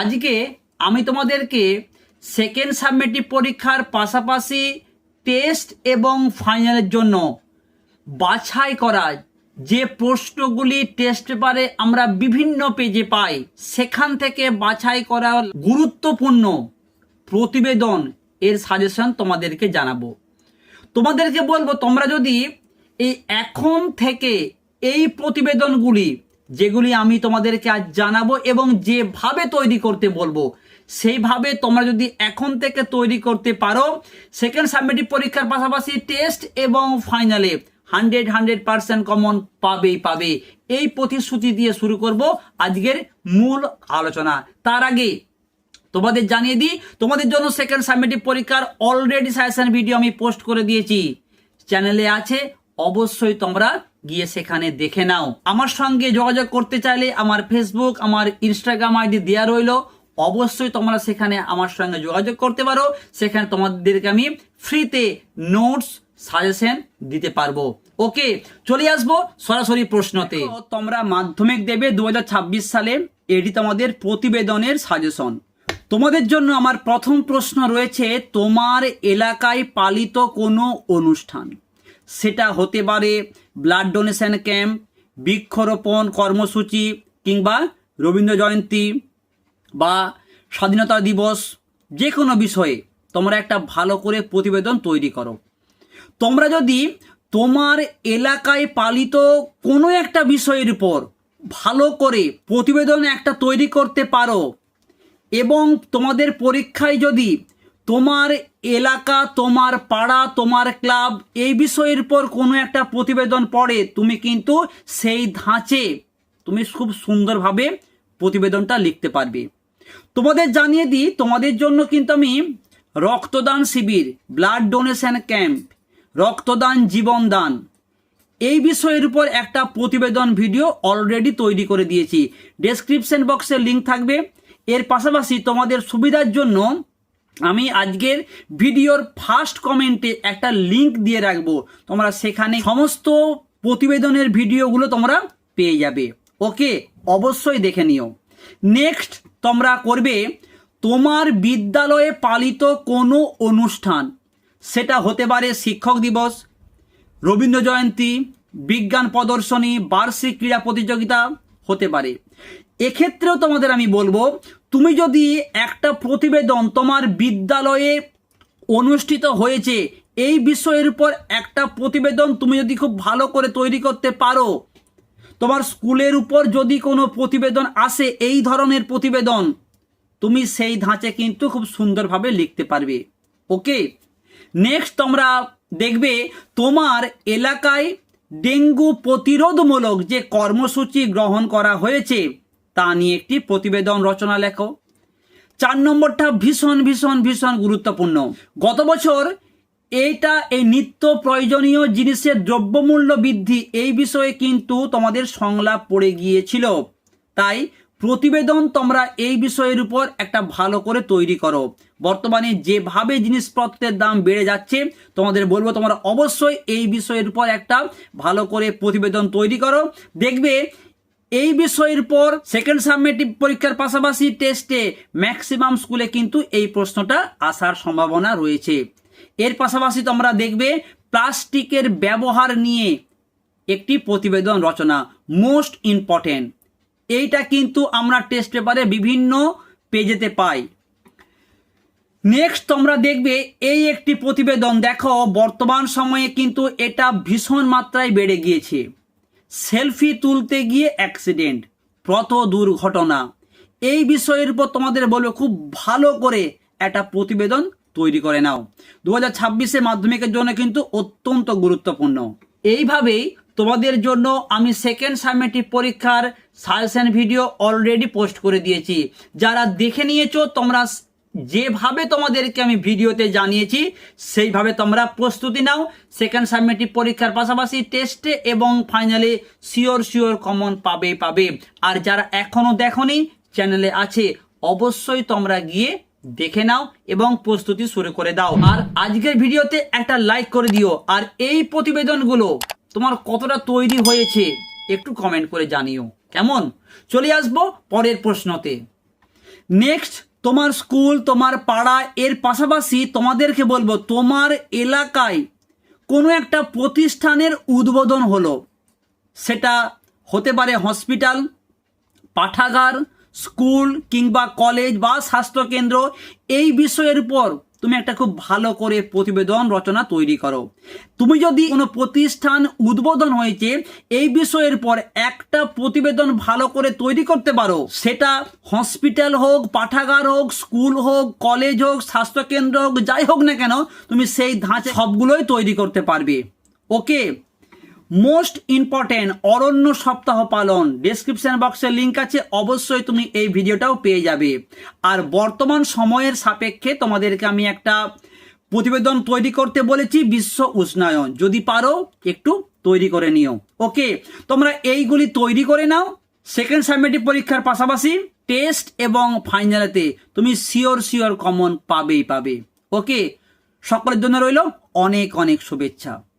আজকে আমি তোমাদেরকে সেকেন্ড সাবমেটিভ পরীক্ষার পাশাপাশি টেস্ট এবং ফাইনালের জন্য বাছাই করা যে প্রশ্নগুলি টেস্ট পেপারে আমরা বিভিন্ন পেজে পাই, সেখান থেকে বাছাই করা গুরুত্বপূর্ণ প্রতিবেদন এর সাজেশন তোমাদেরকে জানাব। তোমাদেরকে বলব, তোমরা যদি এই এখন থেকে এই প্রতিবেদনগুলি যেগুলি আমি তোমাদেরকে আজ জানাব এবং যেভাবে তৈরি করতে বলব, সেইভাবে তোমরা যদি এখন থেকে তৈরি করতে পারো সেকেন্ড সাবমেটিভ পরীক্ষার পাশাপাশি টেস্ট এবং ফাইনালে হান্ড্রেড হান্ড্রেড পার্সেন্ট কমন পাবেই পাবে এই প্রতিশ্রুতি দিয়ে শুরু করব আজকের মূল আলোচনা। তার আগে তোমাদের জানিয়ে দিই, তোমাদের জন্য সেকেন্ড সাবমেটিভ পরীক্ষার অলরেডি সাজেশন ভিডিও আমি পোস্ট করে দিয়েছি। চ্যানেলে আছে, অবশ্যই তোমরা গিয়ে সেখানে দেখে নাও। আমার সঙ্গে যোগাযোগ করতে চাইলে আমার ফেসবুক আমার ইনস্টাগ্রাম আইডি দেওয়া রইল। অবশ্যই তোমরা সেখানে আমার সঙ্গে যোগাযোগ করতে পারো। সেখানে তোমাদেরকে আমি ফ্রিতে নোটস সাজেশন দিতে পারব। ওকে চলে আসব সরাসরি প্রশ্নতে। তোমরা মাধ্যমিক দেবে দু হাজার ছাব্বিশ সালে। এটি তোমাদের প্রতিবেদনের সাজেশন তোমাদের জন্য আমার প্রথম প্রশ্ন রয়েছে তোমার এলাকায় পালিত কোনো অনুষ্ঠান? সেটা হতে পারে ব্লাড ডোনেশন ক্যাম্প বৃক্ষরোপণ কর্মসূচি কিংবা রবীন্দ্র জয়ন্তী বা স্বাধীনতা দিবস যে কোনো বিষয়ে তোমরা একটা ভালো করে প্রতিবেদন তৈরি করো। তোমরা যদি তোমার এলাকায় পালিত কোনো একটা বিষয়ের উপর ভালো করে প্রতিবেদন একটা তৈরি করতে পারো এবং তোমাদের পরীক্ষায় যদি তোমার এলাকা, তোমার পাড়া, তোমার ক্লাব এই বিষয়ের উপর কোনো একটা প্রতিবেদন পড়ে, তুমি কিন্তু সেই ধাঁচে তুমি খুব সুন্দরভাবে প্রতিবেদনটা লিখতে পারবে। তোমাদের জানিয়ে দিই, তোমাদের জন্য কিন্তু আমি রক্তদান শিবির ব্লাড ডোনেশন ক্যাম্প রক্তদান জীবনদান এই বিষয়ের উপর একটা প্রতিবেদন ভিডিও অলরেডি তৈরি করে দিয়েছি। ডেসক্রিপশন বক্সে লিঙ্ক থাকবে। এর পাশাপাশি তোমাদের সুবিধার জন্য আমি আজকের ভিডিওর ফার্স্ট কমেন্টে একটা লিংক দিয়ে রাখব। তোমরা সেখানে সমস্ত প্রতিবেদনের ভিডিওগুলো তোমরা পেয়ে যাবে। ওকে, অবশ্যই দেখে নিও। নেক্সট তোমরা করবে, তোমার বিদ্যালয়ে পালিত কোনো অনুষ্ঠান। সেটা হতে পারে শিক্ষক দিবস, রবীন্দ্র জয়ন্তী, বিজ্ঞান প্রদর্শনী, বার্ষিক ক্রীড়া প্রতিযোগিতা হতে পারে। এক্ষেত্রেও তোমাদের আমি বলব, তুমি যদি একটা প্রতিবেদন তোমার বিদ্যালয়ে অনুষ্ঠিত হয়েছে, এই বিষয়ের উপর একটা প্রতিবেদন তুমি যদি খুব ভালো করে তৈরি করতে পারো, তোমার স্কুলের উপর যদি কোনো প্রতিবেদন আসে, এই ধরনের প্রতিবেদন, তুমি সেই ধাঁচে কিন্তু খুব সুন্দরভাবে লিখতে পারবে। ওকে? নেক্সট তোমরা দেখবে, তোমার এলাকায় ডেঙ্গু প্রতিরোধমূলক যে কর্মসূচি গ্রহণ করা হয়েছে, তা নিয়ে একটি প্রতিবেদন রচনা লেখো। চার নম্বরটা ভীষণ ভীষণ ভীষণ গুরুত্বপূর্ণ। গত বছর এইটা এই নিত্য প্রয়োজনীয় জিনিসের দ্রব্যমূল্য বৃদ্ধি এই বিষয়ে কিন্তু তোমাদের সংলাপ পড়ে গিয়েছিল। তাই প্রতিবেদন তোমরা এই বিষয়ের উপর একটা ভালো করে তৈরি করো। বর্তমানে যেভাবে জিনিসপত্রের দাম বেড়ে যাচ্ছে, তোমাদের বলব তোমরা অবশ্যই এই বিষয়ের উপর একটা ভালো করে প্রতিবেদন তৈরি করো। দেখবে এই বিষয়ের পর সেকেন্ড সাবমেটিভ পরীক্ষার পাশাপাশি টেস্টে ম্যাক্সিমাম স্কুলে কিন্তু এই প্রশ্নটা আসার সম্ভাবনা রয়েছে। এর পাশাপাশি তোমরা দেখবে প্লাস্টিকের ব্যবহার নিয়ে একটি প্রতিবেদন রচনা মোস্ট ইম্পর্টেন্ট এইটা কিন্তু আমরা টেস্ট পেপারে বিভিন্ন পেজেতে পাই। নেক্সট তোমরা দেখবে এই একটি প্রতিবেদন। দেখো, বর্তমান সময়ে কিন্তু এটা ভীষণ মাত্রায় বেড়ে গিয়েছে। সেলফি তুলতে গিয়ে অ্যাক্সিডেন্ট প্রত দুর্ঘটনা। এই বিষয়ের উপর তোমাদের বলব, খুব ভালো করে একটা প্রতিবেদন তৈরি করে নাও। দু হাজার ছাব্বিশে মাধ্যমিকের জন্য কিন্তু অত্যন্ত গুরুত্বপূর্ণ। এইভাবেই তোমাদের জন্য আমি সেকেন্ড সাবমেটিভ পরীক্ষার সাজেশন ভিডিও অলরেডি পোস্ট করে দিয়েছি। যারা দেখে নিয়েছো, তোমরা যেভাবে তোমাদেরকে আমি ভিডিওতে জানিয়েছি, সেইভাবে তোমরা প্রস্তুতি নাও। সেকেন্ড সাবমেটিভ পরীক্ষার পাশাপাশি টেস্টে এবং ফাইনালে শিওর শিওর কমন পাবে পাবে। আর যারা এখনও দেখনি চ্যানেলে আছে, অবশ্যই তোমরা গিয়ে দেখে নাও এবং প্রস্তুতি শুরু করে দাও। আর আজকের ভিডিওতে একটা লাইক করে দিও। আর এই প্রতিবেদনগুলো তোমার কতটা তৈরি হয়েছে একটু কমেন্ট করে জানিও। কেমন? চলে আসব পরের প্রশ্নতে। নেক্সট তোমার স্কুল তোমার পাড়া, এর পাশাপাশি তোমাদেরকে বলব, তোমার এলাকায় কোনো একটা প্রতিষ্ঠানের উদ্বোধন হলো। সেটা হতে পারে হসপিটাল পাঠাগার স্কুল কিংবা কলেজ বা স্বাস্থ্যকেন্দ্র, এই বিষয়ের উপর তুমি একটা খুব ভালো করে প্রতিবেদন রচনা তৈরি করো। তুমি যদি কোনো প্রতিষ্ঠান উদ্বোধন হয়েছে, এই বিষয়ের পর একটা প্রতিবেদন ভালো করে তৈরি করতে পারো। সেটা হসপিটাল হোক, পাঠাগার হোক, স্কুল হোক, কলেজ হোক, স্বাস্থ্যকেন্দ্র হোক, যাই হোক না কেন, তুমি সেই ধাঁচে সবগুলোই তৈরি করতে পারবে। ওকে? মোস্ট ইম্পর্টেন্ট অরণ্য সপ্তাহ পালন। ডেসক্রিপশন বক্সে লিঙ্ক আছে, অবশ্যই তুমি এই ভিডিওটাও পেয়ে যাবে। আর বর্তমান সময়ের সাপেক্ষে তোমাদেরকে আমি একটা প্রতিবেদন তৈরি করতে বলেছি, বিশ্ব উষ্ণায়ন। যদি পারো, একটু তৈরি করে নিও। ওকে তোমরা এইগুলি তৈরি করে নাও। সেকেন্ড সাবমেটিভ পরীক্ষার পাশাপাশি টেস্ট এবং ফাইনালেতে তুমি শিওর শিওর কমন পাবেই, পাবে। ওকে সকলের জন্য রইল অনেক অনেক শুভেচ্ছা।